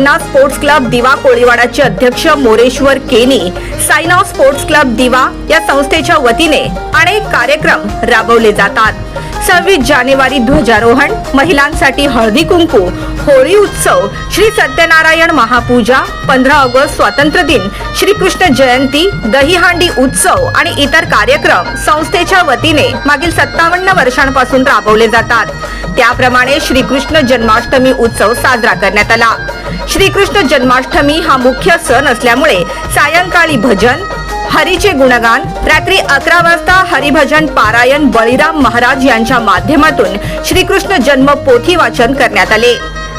Saina sports club दिवा कोळीवाडाचे अध्यक्ष मोरेश्वर केनी साईना स्पोर्ट्स क्लब दिवा या संस्थेच्या वतीने अनेक कार्यक्रम राबवले जातात. सव्वीस जानेवारी ध्वजारोहण महिलांसाठी हळदी कुंकू होळी उत्सव श्री सत्यनारायण महापूजा पंधरा ऑगस्ट स्वातंत्र्य दिन श्रीकृष्ण जयंती दहीहांडी उत्सव आणि इतर कार्यक्रम संस्थेच्या वतीने मागील सत्तावन्न वर्षांपासून राबवले जातात. त्याप्रमाणे श्रीकृष्ण जन्माष्टमी उत्सव साजरा करण्यात आला. श्रीकृष्ण जन्माष्टमी हा मुख्य सण असल्यामुळे सायंकाळी भजन हरीचे गुणगान रात्री अकरा वाजता हरिभजन पारायण बळीराम महाराज यांच्या माध्यमातून श्रीकृष्ण जन्म पोथी वाचन करण्यात आले.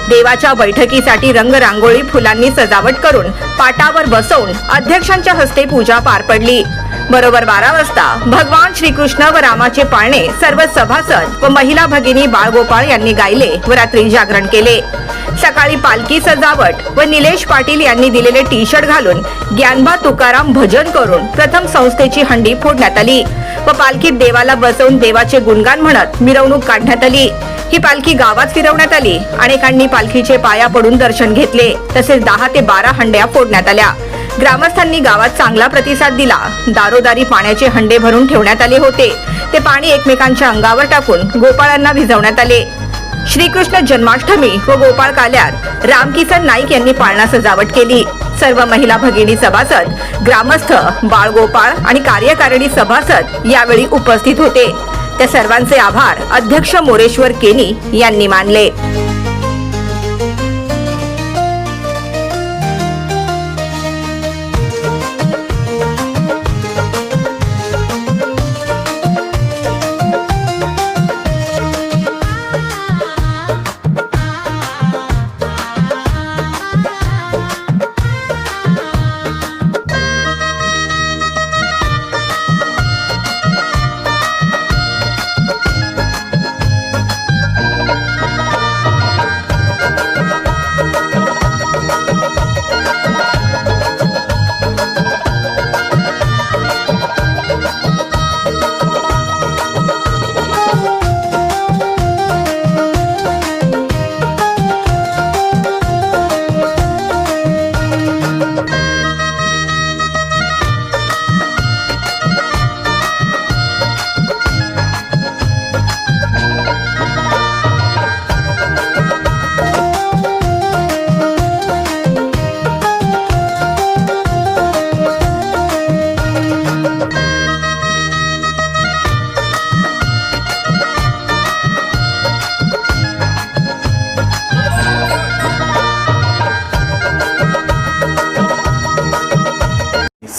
देवाच्या बैठकीसाठी रंगरांगोळी फुलांनी सजावट करून पाटावर बसवून अध्यक्षांच्या हस्ते पूजा पार पडली. बरोबर बारा वाजता भगवान श्रीकृष्ण व रामाचे पाळणे सर्व सभासद व महिला भगिनी बाळगोपाळ यांनी गायले व रात्री जागरण केले. सकाळी पालखी सजावट व निलेश पाटील यांनी दिलेले टी शर्ट घालून ज्ञानबा तुकाराम भजन करून प्रथम संस्थेची हंडी फोडण्यात आली व पालखीत देवाला बसवून देवाचे गुणगान म्हणत मिरवणूक काढण्यात आली. ही पालखी गावात फिरवण्यात आली. अनेकांनी पालखीचे पाया पडून दर्शन घेतले. तसेच दहा ते बारा हंड्या फोडण्यात आल्या. ग्रामस्थांनी गावात चांगला प्रतिसाद दिला. दारोदारी पाण्याचे हंडे भरून ठेवण्यात आले होते. ते पाणी एकमेकांच्या अंगावर टाकून गोपाळांना भिजवण्यात आले. श्रीकृष्ण जन्माष्टमी व गोपाळ काल्यात रामकिसन नाईक यांनी पाळणा सजावट केली. सर्व महिला भगिनी सभासद ग्रामस्थ बाळगोपाळ आणि कार्यकारिणी सभासद यावेळी उपस्थित होते. त्या सर्वांचे आभार अध्यक्ष मोरेश्वर केनी यांनी मानले.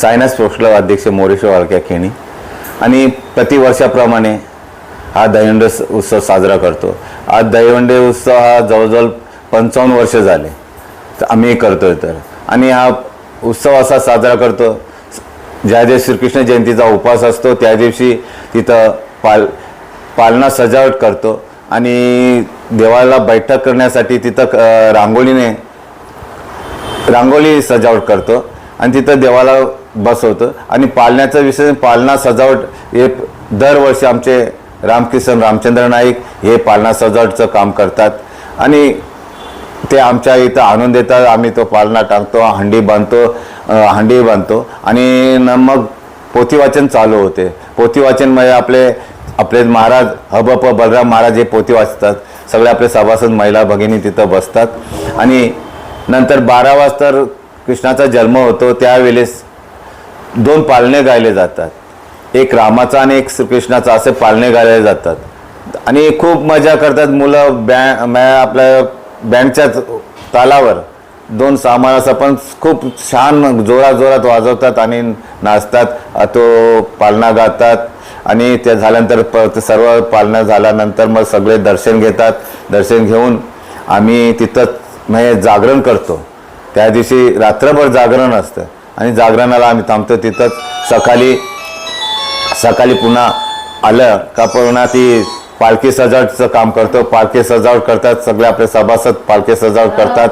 सायना स्पोर्ट्स क्लब अध्यक्ष मोरेश्वर वाळक्या खेणी. आणि प्रतिवर्षाप्रमाणे हा दहीवंडे स- उत्सव साजरा करतो. आज दहीवंडे उत्सव हा जवळजवळ पंचावन्न वर्ष झाले. तर आम्ही करतोय तर. आणि हा उत्सव असा साजरा करतो. ज्या दिवशी श्रीकृष्ण जयंतीचा उपवास असतो त्या दिवशी तिथं पाल पालना सजावट करतो. आणि देवाला बैठक करण्यासाठी तिथं रांगोळीने रांगोळी सजावट करतो. आणि तिथं देवाला बसवतो. आणि पालण्याचं विषय पालना सजावट हे दरवर्षी आमचे रामकिशन रामचंद्र नाईक हे पालना सजावटचं काम करतात. आणि ते आमच्या इथं आणून देतात. आम्ही तो पालना टाकतो हंडी बांधतो हंडी बांधतो. आणि न मग पोथीवाचन चालू होते. पोथीवाचनमध्ये म्हणजे आपले आपले महाराज हबप बलराम महाराज हे पोथी वाचतात. सगळे आपले सभासद महिला भगिनी तिथं बसतात. आणि नंतर बारा वाजता कृष्णाचा जन्म होतो. त्यावेळेस दोन पाळणे गायले जातात. एक रामाचा आणि एक श्रीकृष्णाचा असे पाळणे गायले जातात. आणि खूप मजा करतात मुलं बॅ मॅ आपल्या बँडच्याच तालावर. दोन सामान असं पण खूप छान जोरात जोरात वाजवतात आणि नाचतात. तो पालना गातात आणि ते झाल्यानंतर प सर्व पालना झाल्यानंतर मग सगळे दर्शन घेतात. दर्शन घेऊन आम्ही तिथं म्हणजे जागरण करतो. त्या दिवशी रात्रभर जागरण असतं. आणि जागरणाला आम्ही थांबतो तिथंच. सकाळी सकाळी पुन्हा आलं का पुन्हा ती पालखी सजावटचं काम करतो. पालखी सजावट करतात सगळे आपले सभासद पालखी सजावट करतात.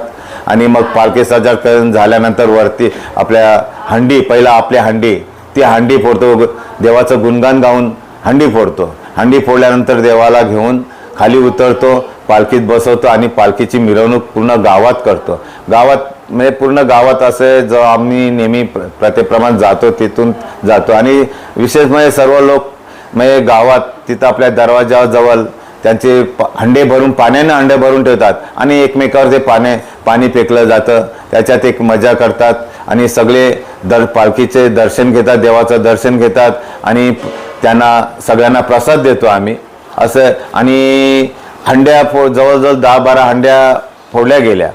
आणि मग पालखी सजावट करून झाल्यानंतर वरती आपल्या हंडी पहिला आपल्या हंडी ती हंडी फोडतो. देवाचं गुणगान गाऊन हंडी फोडतो. हंडी फोडल्यानंतर देवाला घेऊन खाली उतरतो पालखीत बसवतो आणि पालखीची मिरवणूक पूर्ण गावात करतो. गावात म्हणजे पूर्ण गावात असे जो आम्ही नेहमी प्र- प्रथेप्रमाणे जातो तिथून जातो. आणि विशेष म्हणजे सर्व लोक म्हणजे गावात तिथं आपल्या दरवाजाजवळ त्यांचे हंडे भरून पाण्यानं हंडे भरून ठेवतात. आणि एकमेकावर ते पाणी पाणी फेकलं जातं त्याच्यात एक मजा करतात. आणि सगळे दर पालखीचे दर्शन घेतात देवाचं दर्शन घेतात. आणि त्यांना सगळ्यांना प्रसाद देतो आम्ही. असं आणि हंड्या फो जवळजवळ दहा बारा हंड्या फोडल्या गेल्या.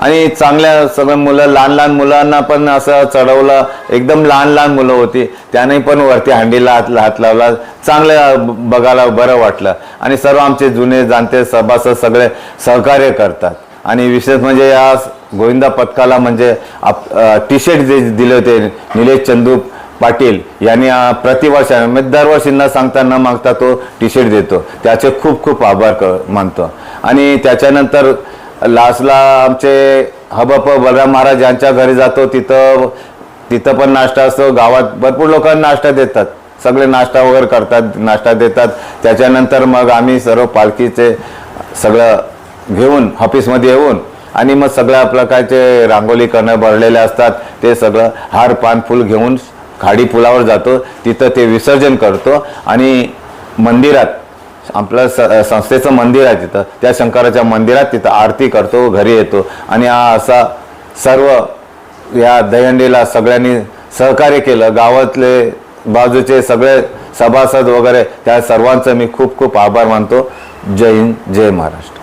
आणि चांगल्या सगळ्या मुलं लहान लहान मुलांना पण असं चढवलं. एकदम लहान लहान मुलं होती. त्याने पण वरती हंडीला हात हात लावला. चांगलं बघायला बरं वाटलं. आणि सर्व आमचे जुने जाणते सभासद सगळे सहकार्य करतात. आणि विशेष म्हणजे या गोविंदा पथकाला म्हणजे आप टी शर्ट जे दिले होते निलेश चंदू पाटील यांनी प्रतिवर्ष म्हणजे दरवर्षी न सांगता न मागता तो टी शर्ट देतो. त्याचे खूप खूप आभार क मानतो. आणि त्याच्यानंतर लास्टला आमचे हबप बलराम महाराज यांच्या घरी जातो तिथं तिथं पण नाश्ता असतो. गावात भरपूर लोकांना नाश्ता देतात. सगळे नाश्ता वगैरे करतात नाश्ता देतात. त्याच्यानंतर मग आम्ही सर्व पालखीचे सगळं घेऊन ऑफिसमध्ये येऊन आणि मग सगळ्या प्रकारचे रांगोली रांगोळी करणं भरलेले असतात. ते सगळं हार पान फुल घेऊन खाडी पुलावर जातो. तिथं ते विसर्जन करतो आणि मंदिरात आपलं स संस्थेचं मंदिर आहे तिथं. त्या शंकराच्या मंदिरात तिथं आरती करतो घरी येतो. आणि हा असा सर्व या दहीहंडीला सगळ्यांनी सहकार्य केलं. गावातले बाजूचे सगळे सभासद वगैरे त्या सर्वांचं मी खूप खूप आभार मानतो. जय हिंद जय महाराष्ट्र.